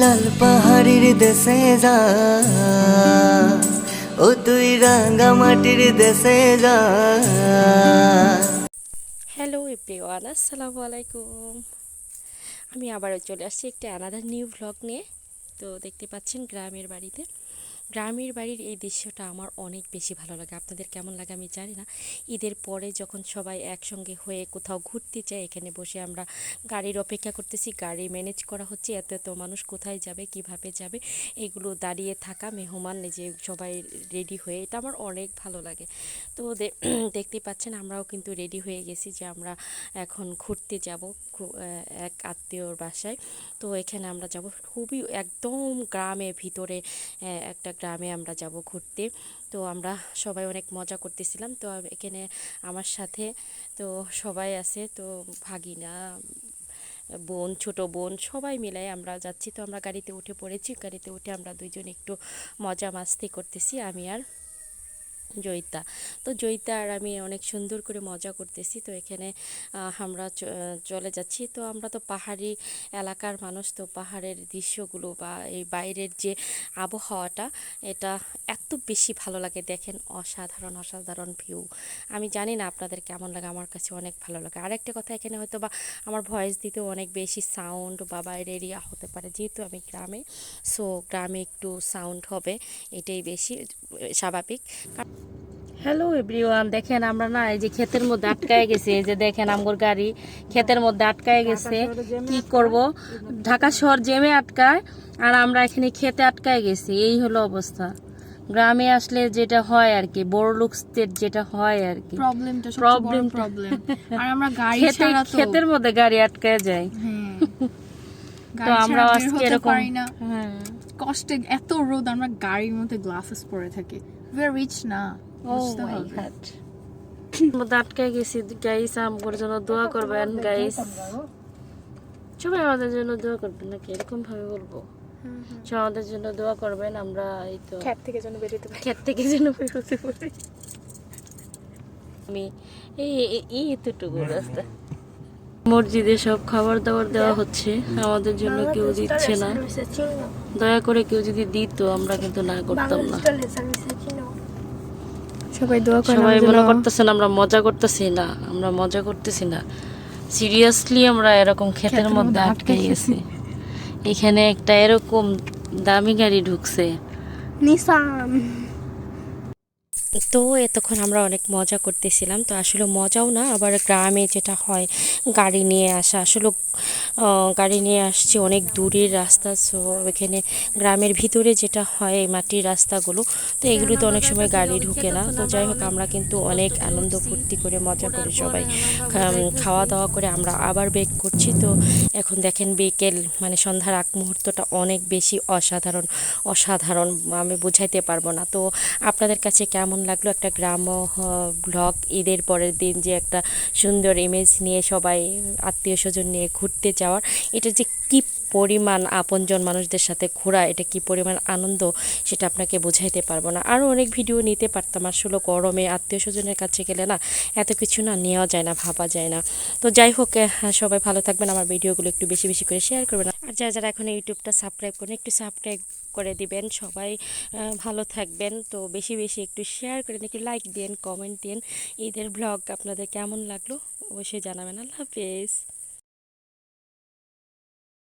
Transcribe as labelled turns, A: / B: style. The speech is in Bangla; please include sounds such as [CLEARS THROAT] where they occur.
A: লাল পাহাড়ির দেশে যা। ও তুই রাঙ্গা মাটির দেশে যা।
B: হ্যালো এভরিওয়ান আসসালামু আলাইকুম। আমি আবারও চলে আসছি একটা আনাদার নিউ ভ্লগ নিয়ে। তো দেখতে পাচ্ছেন গ্রামের বাড়িতে। গ্রামের বাড়ির এই দৃশ্যটা আমার অনেক বেশি ভালো লাগে। আপনাদের কেমন লাগে আমি জানি না। ঈদের পরে যখন সবাই একসঙ্গে হয়ে কোথাও ঘুরতে যায়, এখানে বসে আমরা গাড়ির অপেক্ষা করতেছি, গাড়ি ম্যানেজ করা হচ্ছে, এত এত মানুষ কোথায় যাবে, কীভাবে যাবে, এগুলো দাঁড়িয়ে থাকা, মেহমান যে সবাই রেডি হয়ে, এটা আমার অনেক ভালো লাগে। তো দে- [CLEARS THROAT] দেখতেই পাচ্ছেন আমরাও কিন্তু রেডি হয়ে গেছি যে আমরা এখন ঘুরতে যাব এক আত্মীয়র বাসায়। তো এখানে আমরা যাব। খুবই একদম গ্রামে ভিতরে একটা গ্রামে আমরা যাব ঘুরতে। তো আমরা সবাই অনেক মজা করতেছিলাম। তো এখানে আমার সাথে তো সবাই আছে। তো ভাগিনা, বোন, ছোট বোন সবাই মিলাই আমরা যাচ্ছি। তো আমরা গাড়িতে উঠে পড়েছি। গাড়িতে উঠে আমরা দুইজন একটু মজা মাস্তি করতেছি। আমি আর জয়িতা। তো জয়িতা আর আমি অনেক সুন্দর করে মজা করতেছি। তো এখানে আমরা চলে যাচ্ছি। তো আমরা তো পাহাড়ি এলাকার মানুষ, তো পাহাড়ের দৃশ্যগুলো বা এই বাইরের যে আবহাওয়াটা, এটা এত বেশি ভালো লাগে। দেখেন অসাধারণ অসাধারণ ভিউ আমি জানি না আপনাদের কেমন লাগে, আমার কাছে অনেক ভালো লাগে। আরেকটা কথা, এখানে হয়তো বা আমার ভয়েস দিতেও অনেক বেশি সাউন্ড বা বাইরের এরিয়া হতে পারে। যেহেতু আমি গ্রামে সো গ্রামে একটু সাউন্ড হবে, এটাই বেশি স্বাভাবিক। হ্যালো এভরিওয়ান দেখেন আমরা না এই যে ক্ষেতের মধ্যে আটকায় গেছে। এই যে দেখেন আমগর গাড়ি ক্ষেতের মধ্যে আটকায় গেছে। কি করব? ঢাকা শহর জেমে আটকায় আর আমরা এখানে খেতে আটকায় গেছি। এই হলো অবস্থা। গ্রামে আসলে যেটা হয় আর কি বড় লোকদের যেটা হয় আর কি।
C: প্রবলেমটা
B: Problem-
C: প্রবলেম আর আমরা গাড়ি [LAUGHS] ছাড়া তো
B: ক্ষেতের মধ্যে গাড়ি আটকায় যায়।
C: হ্যাঁ। [LAUGHS]
B: তো আমরা আজকে এরকম হ্যাঁ।
C: কষ্টে এত রোদ আমরা গাড়ির মধ্যে গ্লাসেস পরে থাকি। উই আর রিচ না। [COUGHS]
B: মধ্যে আটকায় গেছি। গাইস আমগর জন্য দোয়া করবেন গাইস সবাই আমাদের জন্য দোয়া করবেন নাকি? এরকম ভাবে বলব সবাই আমাদের জন্য দোয়া করবেন আমরা এই তো
C: খ্যাত থেকে যেন বেরোতে পারি।
B: ক্ষেত থেকে যেন বেরোতে পারি। আমি এই এই- এই এতটুকু রাস্তা। মসজিদে সব খাবার দাবার দেওয়া হচ্ছে। আমাদের জন্য কেউ দিচ্ছে না। দয়া করে কেউ যদি দিত আমরা কিন্তু না করতাম না।
C: সবাই দোয়া করেন
B: সবাই মনে। করতেছেন আমরা মজা করতেছি না আমরা মজা করতেছি না। সিরিয়াসলি আমরা এরকম ক্ষেতের মধ্যে আটকে গেছি। এখানে একটা এরকম দামি গাড়ি ঢুকছে।
C: নিসান।
B: তো এতক্ষণ আমরা অনেক মজা করতেছিলাম। তো আসলে মজাও না, আবার গ্রামে যেটা হয়, গাড়ি নিয়ে আসা। আসলে গাড়ি নিয়ে আসছে অনেক দূরের রাস্তা সো এখানে গ্রামের ভিতরে যেটা হয় মাটির রাস্তাগুলো, তো এগুলোতে অনেক সময় গাড়ি ঢুকে না। তো যাই হোক, আমরা কিন্তু অনেক আনন্দ ফুর্তি করে, মজা করে সবাই খাওয়া দাওয়া করে আমরা আবার বেক করছি। তো এখন দেখেন বিকেল মানে সন্ধ্যার আগ মুহূর্তটা অনেক বেশি অসাধারণ অসাধারণ, আমি বুঝাইতে পারব না। তো আপনাদের কাছে কেমন লাগল একটা গ্রাম ব্লগ ঈদের পরের দিন যে একটা সুন্দর ইমেজ নিয়ে সবাই আত্মীয় স্বজন নিয়ে ঘুরতে যাওয়ার, এটা যে কি পরিমাণ আপনজন মানুষদের সাথে ঘোরা, এটা কি পরিমাণ আনন্দ, সেটা আপনাকে বোঝাইতে পারব না। আরও অনেক ভিডিও নিতে পারতাম আসলে গরমে আত্মীয় স্বজনের কাছে গেলে না, এত কিছু না নেওয়া যায় না, ভাবা যায় না। তো যাই হোক সবাই ভালো থাকবেন, আমার ভিডিওগুলো একটু বেশি বেশি করে শেয়ার করবেন। যারা যারা এখন ইউটিউবটা সাবস্ক্রাইব করেন, একটু সাবস্ক্রাইব করে দিবেন। সবাই ভালো থাকবেন। তো বেশি বেশি একটু শেয়ার করেন, একটু লাইক দিন কমেন্ট দেন ঈদের ব্লগ আপনাদের কেমন লাগল? অবশ্যই জানাবেন। আল্লাহ হাফেজ।